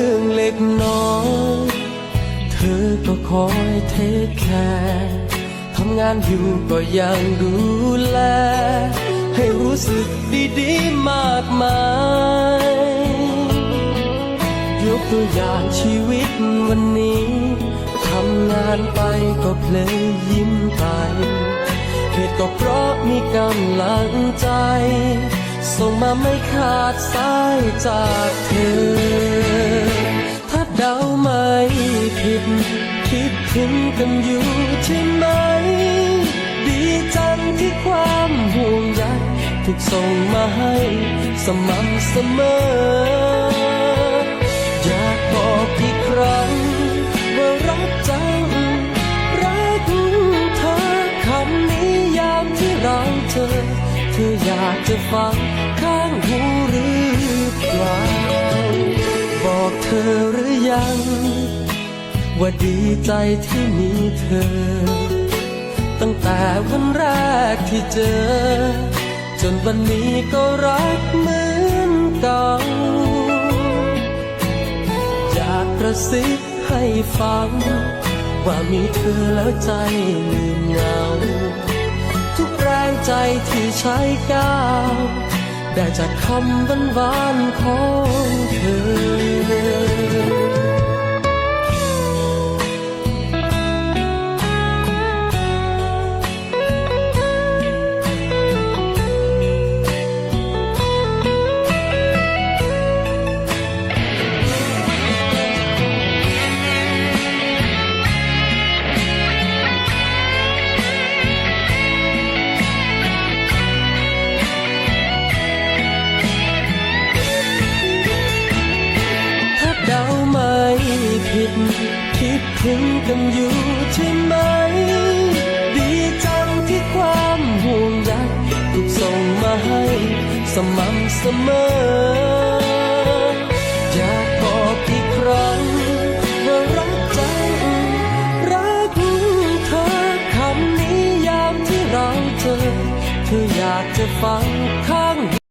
รื่องเล็กน้อย เธอก็คอยเทคแคร์ทำงานอยู่ก็ยังดูแล ให้รู้สึกดีๆมากมายยกตัวอย่างชีวิตวันนี้ทำงานไปก็เพลยยิ้มไปเหตุก็เพราะมีกำลังใจ ส่งมาไม่ขาดสายจากเธอ ถึงกันอยู่ใช่ไหม ดีจังที่ความห่วงใยถูกส่งมาให้สม่ำเสมอ อยากบอกอีกครั้งว่ารักจัง รักเธอคำนี้ยามที่เราเจอ เธออยากจะฟังข้างหูหรือเปล่า บอกเธอหรือยัง ว่าดีใจที่มีเธอ ตั้งแต่วันแรกที่เจอ จนวันนี้ก็รักเหมือนเก่า อยากกระซิบให้ฟัง ว่ามีเธอแล้วใจลืมเหงา ทุกแรงใจที่ใช้ก้าวได้จากคำหวานหวนๆของเธอ ดถึงกันอยู่ใช่ไหม ดีจังที่ความห่วงใยถูกส่งมาให้สม่ำเสมอ อยากบอกอีกครั้งว่ารักจังรักเธอคำนี้ยามที่เราเจอ เธออยากจะฟังค